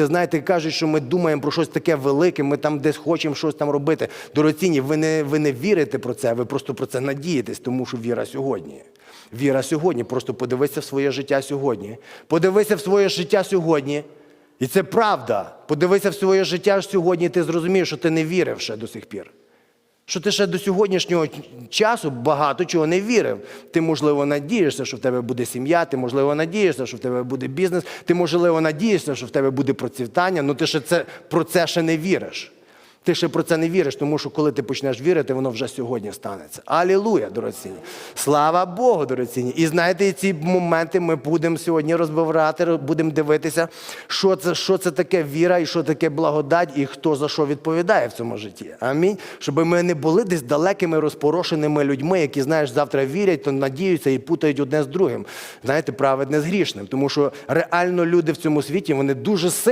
люди, знаєте, кажуть, що ми думаємо про щось таке велике, ми там десь хочемо щось там робити. Дорогоцінні, ви не, ви не вірите про це, ви просто про це надієтесь, тому що віра сьогодні. Віра сьогодні. Просто подивися в своє життя сьогодні. Подивися в своє життя сьогодні. І це правда. Подивися в своє життя сьогодні, і ти зрозумієш, що ти не вірив ще до сих пір. Що ти ще до сьогоднішнього часу багато чого не вірив. Ти, можливо, надієшся, що в тебе буде сім'я, ти, можливо, надієшся, що в тебе буде бізнес, ти, можливо, надієшся, що в тебе буде процвітання, але ти ще це, про це ще не віриш. Ти ще про це не віриш, тому що коли ти почнеш вірити, воно вже сьогодні станеться. Алілуя, дорогоцінні. Слава Богу, дорогоцінні. І знаєте, ці моменти ми будемо сьогодні розбирати, будемо дивитися, що це, що це таке віра і що таке благодать, і хто за що відповідає в цьому житті. Амінь. Щоб ми не були десь далекими розпорошеними людьми, які, знаєш, завтра вірять, то надіються і путають одне з другим. Знаєте, праведне з грішним. Тому що реально люди в цьому світі вони дуже сильно.